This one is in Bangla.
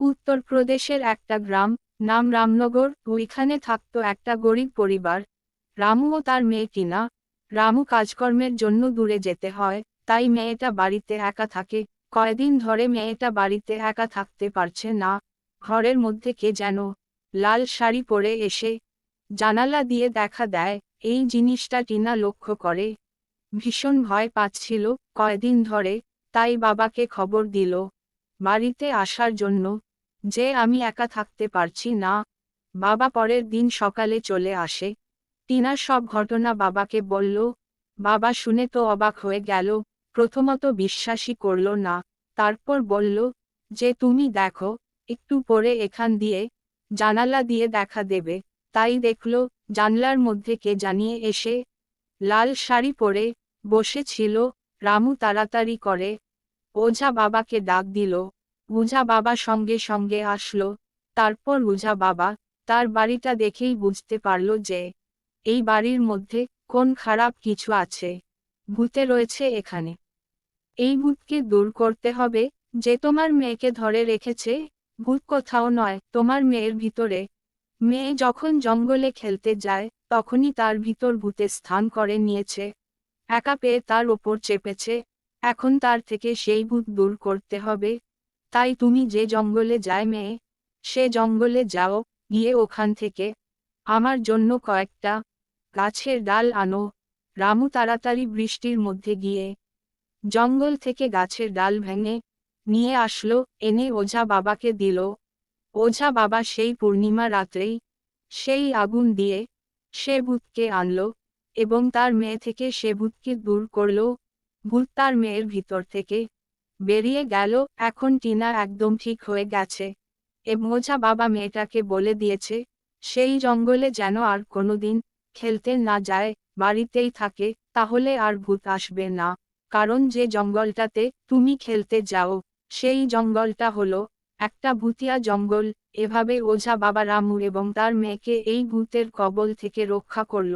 উত্তরপ্রদেশের একটা গ্রাম, নাম রামনগর, ওইখানে থাকত একটা গরিব পরিবার। রামু ও তার মেয়ে টিনা। রামু কাজকর্মের জন্য দূরে যেতে হয়, তাই মেয়েটা বাড়িতে একা থাকে। কয়দিন ধরে মেয়েটা বাড়িতে একা থাকতে পারছে না। ঘরের মধ্যে কে যেন লাল শাড়ি পরে এসে জানালা দিয়ে দেখা দেয়, এই জিনিসটা টিনা লক্ষ্য করে। ভীষণ ভয় পাচ্ছিল কয়দিন ধরে তাই বাবাকে খবর দিল। বাড়িতে আসার জন্য যে আমি একা থাকতে পারছি না। বাবা পরের দিন সকালে চলে আসে। টিনার সব ঘটনা বাবাকে বলল। বাবা শুনে তো অবাক হয়ে গেল। প্রথমত বিশ্বাসই করল না। তারপর বলল, যে তুমি দেখো, একটু পরে এখান দিয়ে জানালা দিয়ে দেখা দেবে। তাই দেখল, জানলার মধ্যে কে জানিয়ে এসে লাল শাড়ি পরে বসেছিল। রামু তাড়াতাড়ি করে ওঝা বাবাকে ডাক দিল উঝা বাবা সঙ্গে সঙ্গে আসলো। তারপর উঝা বাবা তার বাড়িটা দেখেই বুঝতে পারল যে এই বাড়ির মধ্যে কোন খারাপ কিছু আছে। ভূতে রয়েছে এখানে। এই ভূতকে দূর করতে হবে যে তোমার মেয়েকে ধরে রেখেছে। ভূত কোথাও নয়, তোমার মেয়ের ভিতরে। মেয়ে যখন জঙ্গলে খেলতে যায়, তখনই তার ভিতর ভূতে স্থান করে নিয়েছে। একা পেয়ে তার ওপর চেপেছে। এখন তার থেকে সেই ভূত দূর করতে হবে। তাই তুমি যে জঙ্গলে যায় মেয়ে, সে জঙ্গলে যাও, গিয়ে ওখান থেকে। আমার জন্য কয়েকটা গাছের ডাল আনো। রামু তাড়াতাড়ি বৃষ্টির মধ্যে গিয়ে জঙ্গল থেকে গাছের ডাল ভেঙে নিয়ে আসলো, এনে ওঝা বাবাকে দিল। ওঝা বাবা সেই পূর্ণিমা রাত্রেই সেই আগুন দিয়ে সে ভূতকে আনলো এবং তার মেয়ে থেকে সে ভূতকে দূর করল। ভূত তার মেয়ের ভিতর থেকে বেরিয়ে গেল, এখন টিনা একদম ঠিক হয়ে গেছে। এ ওঝা বাবা মেয়েটাকে বলে দিয়েছে, সেই জঙ্গলে যেন আর কোনোদিন খেলতে না যায়, বাড়িতেই থাকে, তাহলে আর ভূত আসবে না। কারণ যে জঙ্গলটাতে তুমি খেলতে যাও, সেই জঙ্গলটা হলো একটা ভূতিয়া জঙ্গল। এভাবে ওঝা বাবা রামু এবং তার মেয়েকে এই ভূতের কবল থেকে রক্ষা করল।